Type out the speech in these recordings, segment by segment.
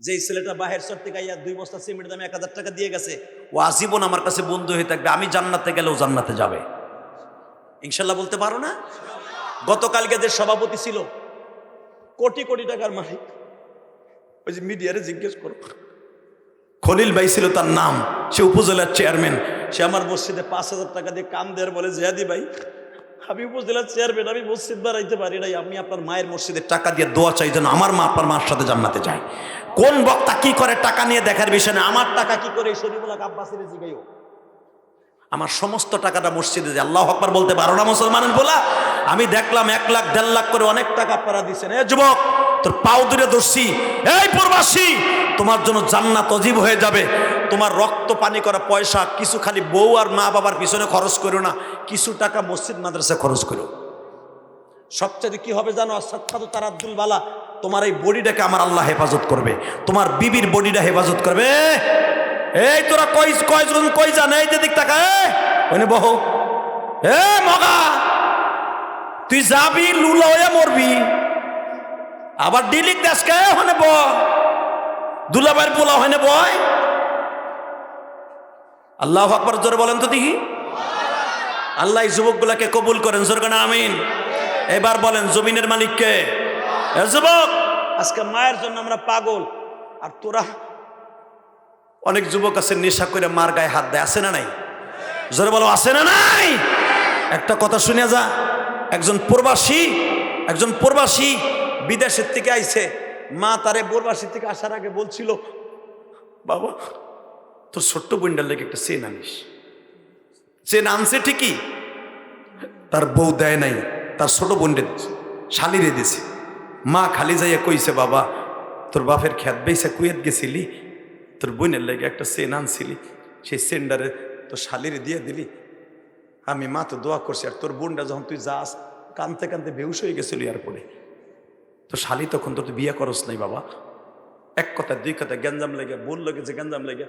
যে ছেলেটা বাহের চর থেকে আইয়া দুই বস্তা সিমেন্ট দামে এক হাজার টাকা দিয়ে গেছে, ও আজীবন আমার কাছে বন্ধু হয়ে থাকবে। আমি জান্নাতে গেলেও জান্নাতে যাবে। ইনশাল্লাহ বলতে পারো না? গতকালকে যে সভাপতি ছিল, কোটি কোটি টাকার মালিক। ওই যে মিডিয়ারে জিজ্ঞেস করো। খলিল ভাই ছিল তার নাম। সে উপজেলার চেয়ারম্যান সে আমার মসজিদে পাঁচ হাজার টাকা দিয়ে কাম দেওয়ার বলে জিয়াদি ভাই আমি উপজেলার চেয়ারম্যান, আমি মসজিদ বাড়াইতে পারি নাই, আমি আপনার মায়ের মসজিদে টাকা দিয়ে দোয়া চাই যেন আমার মা আপনার মার সাথে জান্নাতে যায়। কোন বক্তা কি করে টাকা নিয়ে দেখার বিষয় না, আমার টাকা কি করে শরীফুল্লাহ আব্বাসের জিগাইও? আমার সমস্ত টাকাটা মসজিদে যে আল্লাহ আকবার বলতে পারো না মুসলমানের বলা? আমি দেখলাম এক লাখ, দেড় লাখ করে অনেক টাকা আপনারা দিচ্ছেন এ যুবক, তোর পাও দূরে দর্শি এই প্রবাসী, তোমার জন্য জান্নাত অজীব হয়ে যাবে। তোমার রক্ত পানি করা পয়সা, কিছু খালি বউ আর মা বাবার পিছনে খরচ করো না, কিছু টাকা মসজিদ মাদ্রাসা খরচ করো। সবচেয়ে কি হবে জানো? সাক্ষাৎ তার আব্দুল বালা, তোমার এই বডিটাকে আমার আল্লাহ হেফাজত করবে। তোমার বিবির বডিটা হেফাজত করবে। এই তোরা কই কয়জন, কই জানে এই যে দিক টাকা বহ। এ, মগা! তুই যাবি, লুলা হয়ে মরবি। আবার ডিলিক দেশকে হনে ব দুলাবাইয়ের পোলা হনে বয়। আল্লাহ আকবর, জোরে বলেন তো দেখি। আল্লাহ যুবকগুলাকে কবুল করেন জোরগানা আমিন। এবার বলেন, জমিনের মালিককে যুবক! আজকে মায়ের জন্য আমরা পাগল। আর তোরা? অনেক যুবক আছে, নেশা করে মার গায়ে হাত দেয়, আছে না নাই? জোরে বলো, আছে না নাই? একটা কথা শুনে যা। একজন প্রবাসী একজন প্রবাসী বিদেশের থেকে আইছে। মা তারে প্রবাসী থেকে আসার আগে বলছিল, বাবা তোর ছোট্ট বইন্ডার লেগে একটা চেন আনিস। চেন আনছে ঠিকই, তার বউ দেয় নাই, তার ছোট বোনরে শালিরে দিছে। মা খালি যাইয়া কইছে, বাবা, তোর বাপের খ্যাত বেসে কুয়েত গেছিলি, তোর বোনের লেগে একটা চেন আনছিলি, সেই সেন্ডারে তোর শালিরে দিয়ে দিলি। আমি মা তো দোয়া করছি, আর তোর বোনটা যখন তুই যাস, কানতে কানতে বেউস হয়ে গেছিলি এয়ারপোর্টে তো শালি তখন তোর বিয়ে করস নাই, বাবা। এক কথা দুই কথা গ্যাঞ্জাম লেগে বোন লগে যে গ্যাঞ্জাম লেগে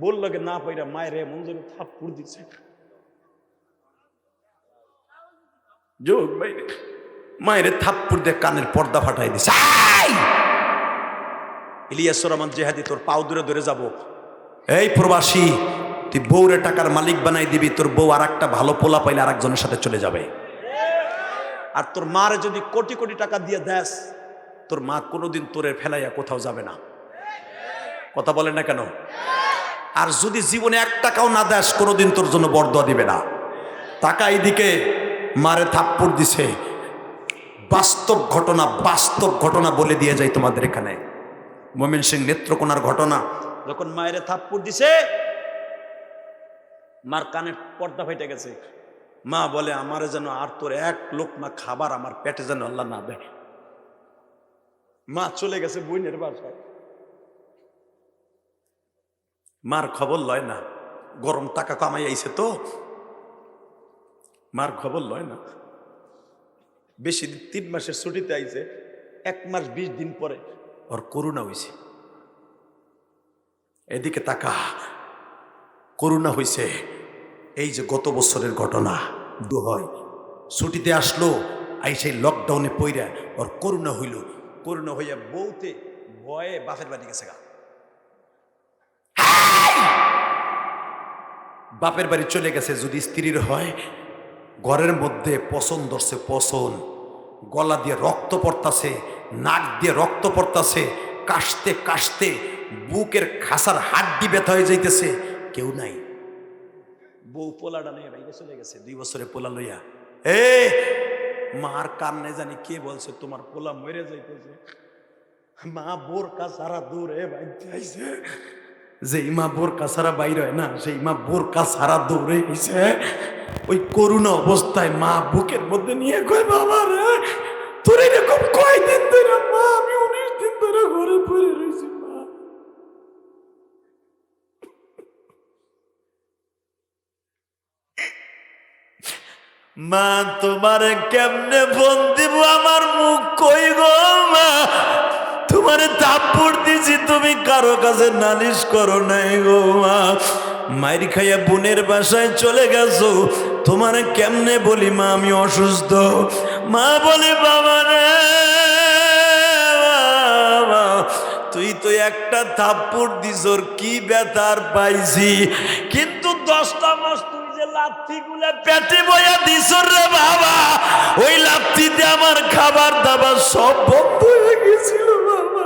বোন লগে না পাইরা মায়ের মঞ্জুরি থাপ্পুর দিচ্ছে যোগ বাইরে মায়ের থাপ্পুর দিয়ে কানের পর্দা ফাটাই দিছে! ইলিয়াস রহমান জেহাদি, তোর পাও দূরে দূরে যাব। এই প্রবাসী, তুই বউরে টাকার মালিক বানাই দিবি, তোর বউ আর একটা ভালো পোলা পাইলে আর একজনের সাথে চলে যাবে। আর তোর মারে যদি কোটি কোটি টাকা দিয়ে দেস, তোর মা কোনোদিন তোরে ফেলাইয়া কোথাও যাবে না। কথা বলে না কেন? আর যদি জীবনে এক টাকাও না দেস, কোনোদিন তোর জন্য বরদোয়া দিবে না। টাকা এইদিকে মারে থাপ্পড় দিছে। বাস্তব ঘটনা বাস্তব ঘটনা বলে দিয়ে যায় তোমাদের এখানে। মোমিন সিং নেত্রকোনার ঘটনা, যখন মায়ের থাপ্পড় দিছে, মার কানে পর্দা ফেটে গেছে। মা বলে, আমার যেন আর তোর এক লোক লোকমা খাবার আমার পেটে যেন আল্লাহ না দেয়। মা চলে গেছে বইনের বাসায়। মার খবর লয় না। গরম টাকা কামাই আইছে তো। মার খবর লয় না। বেশি তিন মাসের ছুটিতে আইছে, এক মাস বিশ দিন পরে ওর করুণা হইছে। এদিকে তাকা। করুণা হইছে। এই যে গত বছরের ঘটনা দু হয়। ছুটিতে আসলো আই সেই লকডাউনে পইরা ওর করুণা হইল। করুণা হইয়া বউতে ভয়ে বাপের বাড়ি গেছে গা। বাপের বাড়ি চলে গেছে, যদি স্ত্রীর হয়, ঘরের মধ্যে পছন ধরছে পছন গলা দিয়ে রক্ত পড়তাছে, নাক দিয়ে রক্ত পড়তাছে, কাশতে কাশতে বুকের খাসার হাড্ডি ব্যথা হয়ে যাইতেছে, কেউ নাই। বউ পোলাটা নিয়ে বাইরে চলে গেছে, দুই বছরে পোলা লইয়া। এ, মার কান্নে জানি কে বলছে, তোমার পোলা মরে যাইতেছে। মা বোরকা সারা দূরে বাইতে আইছে। যে ইমা বোরকা সারা বাইর হয় না সেই মা বোরকা সারা দৌড়ে গেছে ওই করুণা অবস্থায় মা বুকের মধ্যে নিয়ে কয়, বাবা রে, তোর এরকম কয়দিন ধরে মা, আমি উনিশ দিন ধরে ঘরে পড়ে রয়েছি, মা। মা, তোমার কেমনে ফোন দিব? আমার মুখ কই গো, মা? তোমার থাপ্পড় দিছি তুমি কারও কাছে নালিশ করো নাই গো মা। মায়ের খাইয়া বোনের বাসায় চলে গেছো, তোমার কেমনে বলি মা, আমি অসুস্থ। মা বলে, বাবা রে তুই তো একটা থাপ্পড় দিছর কি বেতার পাইছি। কিন্তু দশটা মাস তুই যে লাথি গুলা পেটে বয়া দিছর রে বাবা, ওই লাথিতে আমার খাবার দাবার সব বন্ধ হয়ে গেছিল বাবা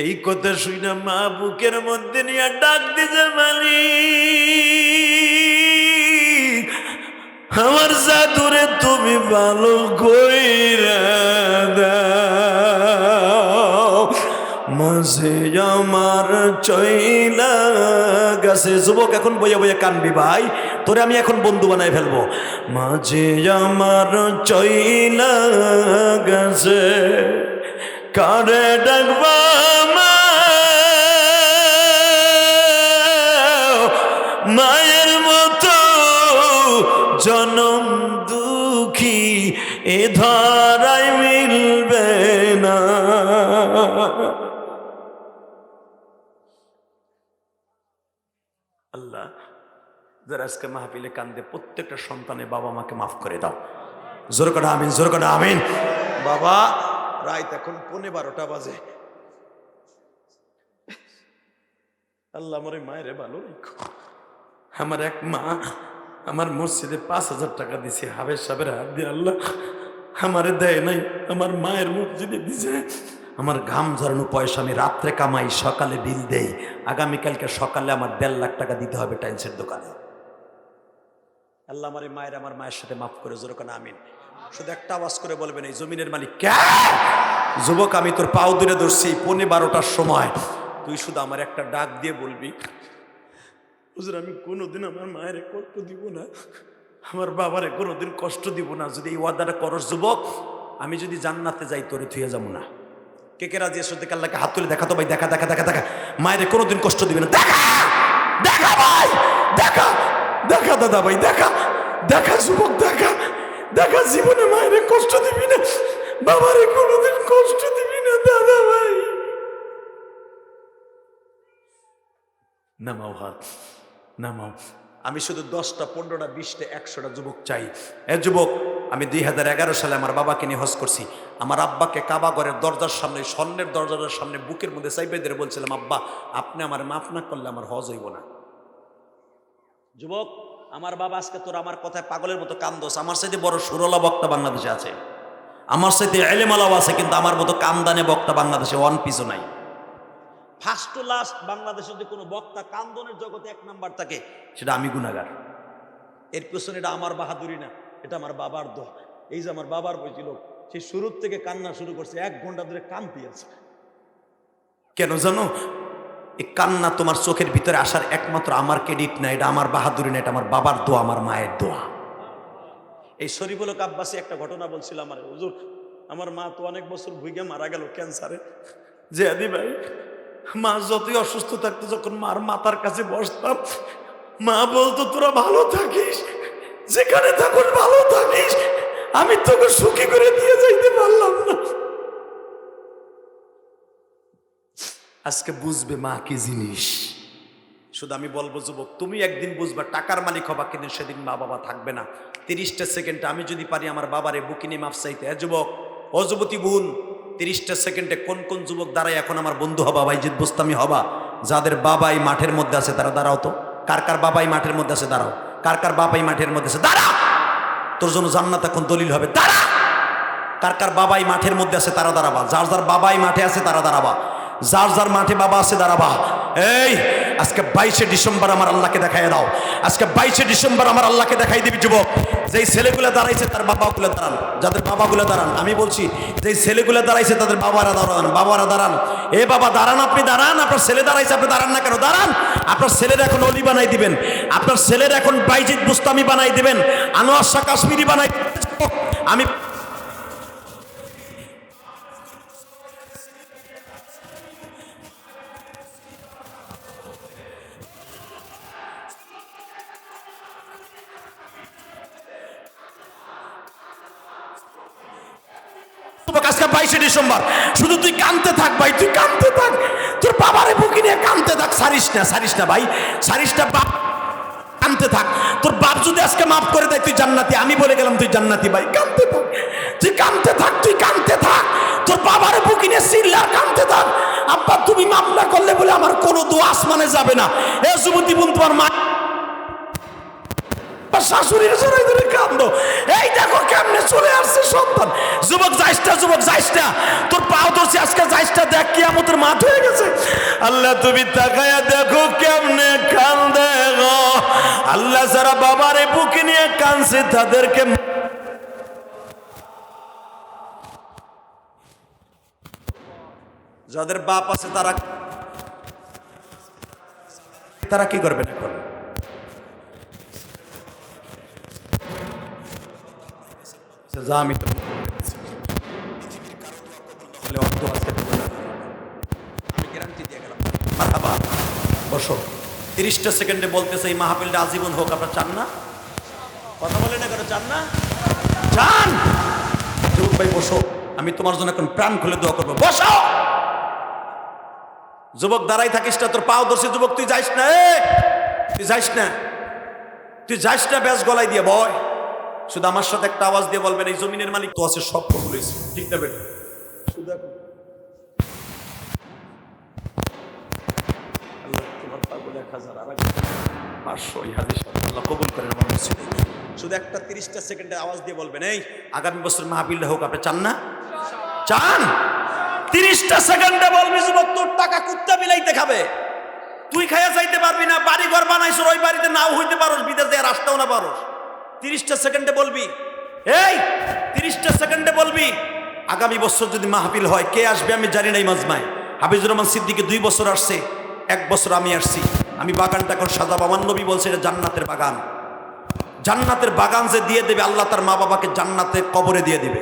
এই কথা শুনে মা বুকের মধ্যে নিয়ে ডাক দিছে, মালিক, আমার জাদুরে তুমি ভালো কইরা মাঝে আমার চইলা গাছে। যুবক, এখন বইয়া বইয়া কানবি ভাই, তোরে আমি এখন বন্ধু বানাই ফেলব। মাঝে আমার চইলা গাছে কারে ডাকবা মায়ের মতো জনম দুঃখী এ ধরাই মিলবে না। আল্লাহ, যারা আজকে মাহফিলে কান্দে, প্রত্যেকটা সন্তানের বাবা মাকে মাফ করে দাও। জোর করে আমিন, জোর করে আমিন। বাবা, রাত এখন পৌনে বারোটা বাজে। আল্লাহ আমার মায়ের ভালো রেখো। আমার এক মা আমার মসজিদে পাঁচ হাজার টাকা দিছে হাবের সাবের হাত দিয়ে আল্লাহ, আমারে দেয় নাই, আমার মায়ের মসজিদে দিছে। আমার ঘাম ঝরানো পয়সা আমি রাত্রে কামাই, সকালে বিল দেই আগামীকালকে সকালে আমার দেড় লাখ টাকা দিতে হবে টাইলসের দোকানে। আল্লাহ আমার মায়ের আমার মায়ের সাথে মাফ করে, জোর করে আমিন। শুধু একটা আওয়াজ করে বলবেন, এই জমিনের মালিক কে? যুবক, আমি তোর পাও দূরে ধরছি, পৌনে বারোটার সময়। তুই শুধু আমার একটা ডাক দিয়ে বলবি হুজুর, আমি কোনোদিন আমার মায়ের কষ্ট দিব না, আমার বাবারে কোনোদিন কষ্ট দিব না। যদি এই ওয়াদাটা করস, যুবক, আমি যদি জান্নাতে যাই, তোরে থুয়ে যাব না। কে কে রাজি এসে আল্লাহকে হাত তুলে দেখা তো ভাই, দেখা দেখা দেখা দেখা। মায়ের কোনোদিন কষ্ট দিবে না। দেখা! দেখা ভাই! দেখা! দেখা দাদা ভাই, দেখা! দেখা যুবক, দেখা! দেখা জীবনে মায়ের কষ্ট দিবি না। বাবারে কোনোদিন কষ্ট দিবি না, দাদা ভাই। নামাও হাত। নামাও। আমি শুধু দশটা, পনেরোটা, বিশটা, একশোটা যুবক চাই। এ যুবক, আমি দুই হাজার এগারো সালে আমার বাবাকে নিয়ে হজ করছি। আমার আব্বাকে কাবা ঘরের দরজার সামনে, স্বর্ণের দরজার সামনে, বুকের মধ্যে ধরে বলছিলাম, আব্বা, আপনি আমার মাফ না করলে আমার হজ হইব না। যুবক, আমার বাবা আজকে তোর আমার কথায় পাগলের মতো কান্দোস। আমার সাথে বড় সুরলা বক্তা বাংলাদেশে আছে। আমার সাথে এলেমালাও আছে, কিন্তু আমার মতো কান্দানে বক্তা বাংলাদেশে ওয়ান পিসও নাই। ফার্স্ট টু লাস্ট বাংলাদেশে যদি কোনো বক্তা কান্দনের জগতে এক নাম্বার থাকে, সেটা আমি গুনাগার এর পেছনে এটা আমার বাহাদুরি না, এটা আমার বাবার দোয়া। এই যে আমার বাবার বইছিল সেই শুরুর থেকে কান্না শুরু করছে, এক ঘণ্টা ধরে কান্তি আছে। কেন জানো? এই কান্না তোমার চোখের ভিতরে আসার একমাত্র আমার ক্রেডিট না, এটা আমার বাহাদুরি না, এটা আমার বাবার দোয়া, আমার মায়ের দোয়া। এই শরীফুল আব্বাসী একটা ঘটনা বলছিল আমার, হুজুর, আমার মা তো অনেক বছর ভুগে মারা গেল ক্যান্সারে যে আদি ভাই মা যতই অসুস্থ থাকতো যখন মার মাথার কাছে বসতাম, মা বলতো, তোরা ভালো থাকিস, যেখানে থাকুন ভালো থাকিস, আমি তোকে সুখী করে দিয়ে যাইতে পারলাম না। আজকে বুঝবে মা কি জিনিস। শুধু আমি বলব, যুবক, তুমি একদিন বুঝবা, টাকার মালিক হবা কিন্তু সেদিন মা বাবা থাকবে না। তিরিশটা সেকেন্ডে আমি যদি পারি, আমার বাবারে বুকিনি মাফ চাইতে। হ্যাঁ যুবক ও যুবতী বোন তিরিশটা সেকেন্ডে কোন কোন যুবক দাঁড়ায়, এখন আমার বন্ধু হবা, ভাইজিৎ বুস্তামি হবা। যাদের বাবাই মাঠের মধ্যে আছে, তারা দাঁড়াও তো। কার কার বাবাই মাঠের মধ্যে আছে, দাঁড়াও। কার কার বাবাই মাঠের মধ্যে আছে, দাঁড়া! তোর জন্য জান্নাত এখন দলিল হবে, দাঁড়া! কার কার বাবাই মাঠের মধ্যে আছে, তারা দাঁড়াবা। যার যার বাবাই মাঠে আছে, তারা দাঁড়াবা। যার যার মাঠে বাবা আছে, দাঁড়াবা। এই আজকে বাইশে ডিসেম্বর আমার আল্লাহকে দেখাই দাও। আজকে বাইশে ডিসেম্বর আমার আল্লাহকে দেখাই দিবি, যুবক। যেই ছেলেগুলো দাঁড়াইছে, তার বাবাগুলো দাঁড়ান। যাদের বাবাগুলো দাঁড়ান, আমি বলছি, যেই ছেলেগুলো দাঁড়াইছে, তাদের বাবারা দাঁড়ান বাবারা দাঁড়ান। এ বাবা, দাঁড়ান আপনি, দাঁড়ান। আপনার ছেলে দাঁড়াইছে, আপনি দাঁড়ান না কেন? দাঁড়ান। আপনার ছেলের এখন অলি বানাই দিবেন। আপনার ছেলের এখন বাইজিৎ বুস্তামি বানাই দিবেন। আনোয়ার শাহ কাশ্মীরি বানাই আমি তোমাকে আজকে বাইশে ডিসেম্বর। শুধু তুই কানতে থাক ভাই, তুই কানতে থাক। তোর বাবারে বুকি নিয়ে কানতে থাক। সারিস না সারিস না ভাই, সারিস না বাপ। কানতে থাক। তোর বাপ যদি আজকে মাফ করে দেয়, তুই জান্নাতি। আমি বলে গেলাম তুই জান্নাতি ভাই, কানতে থাক। তুই কানতে থাক, তুই কানতে থাক। তোর বাবার বুকিনে সিল্লার কানতে থাক। আব্বা, তুমি মাফ না করলে বলে আমার কোনো দোয়া আসমানে যাবে না। এ যুবতী বোন, তোমার মা বা শাশুড়ির জোরে ধরে কান্দো এই দেখো কেমনে চলে আসছে সন্তান। যুবক যাইসটা যুবক যাইসটা তোর পাও ধরছে, আজকে যাইসটা দেখ কি আমাদের মাঠ হয়ে গেছে। আল্লাহ, তুমি তাকায়া দেখো কেমনে কান্দে গো। আল্লাহ যারা বাবারে বুকে নিয়ে কানছে তাদেরকে যাদের বাপ আছে, তারা তারা কি করবে না আচ্ছা, যা আমি বসো। তিরিশটা সেকেন্ডে বলতেছে এই মাহফিলটা আজীবন হোক আপনার চান না? কথা বলে না কেন চান না? চান! যুবক ভাই বসো। আমি তোমার জন্য এখন প্রাণ খুলে দোয়া করব। বসো! যুবক দাঁড়াই থাকিস না তোর পাও ধরছে। যুবক তুই যাইস না তুই যাইস না। তুই যাইস না ব্যাস গলায় দিয়ে বয়। শুধু আমার সাথে একটা আওয়াজ দিয়ে বলবেন, এই জমিনের মালিক তো আছে, সব কবুল হয়েছে। ঠিক না বেটা? শুধু একটা তিরিশটা সেকেন্ডে আওয়াজ দিয়ে বলবেন, এই আগামী বছর মাহবিল্লা হোক, আপনি চান না? চান? তিরিশটা সেকেন্ডে বলবি, যুবক, তোর টাকা কুত্তা বিলাইতে খাবে। তুই খাইয়া যাইতে পারবি না বাড়ি ঘর বানাইছো, ওই বাড়িতে নাও হইতে পারোস, বিদেশ দিয়ে রাস্তাও না পারোস। তিরিশটা সেকেন্ডে বলবি? এই, তিরিশটা সেকেন্ডে বলবি? আগামী বছর যদি মাহফিল হয়, কে আসবে আমি জানি নাই মাজমায়। হাফিজুর রহমান সিদ্দিকে দুই বছর আসছে, এক বছর আমি আসছি। আমি বাগানটা এখন সাদা বাবান নবী বলছে এটা জান্নাতের বাগান। জান্নাতের বাগান যে দিয়ে দেবে, আল্লাহ তার মা বাবাকে জান্নাতে কবরে দিয়ে দিবে।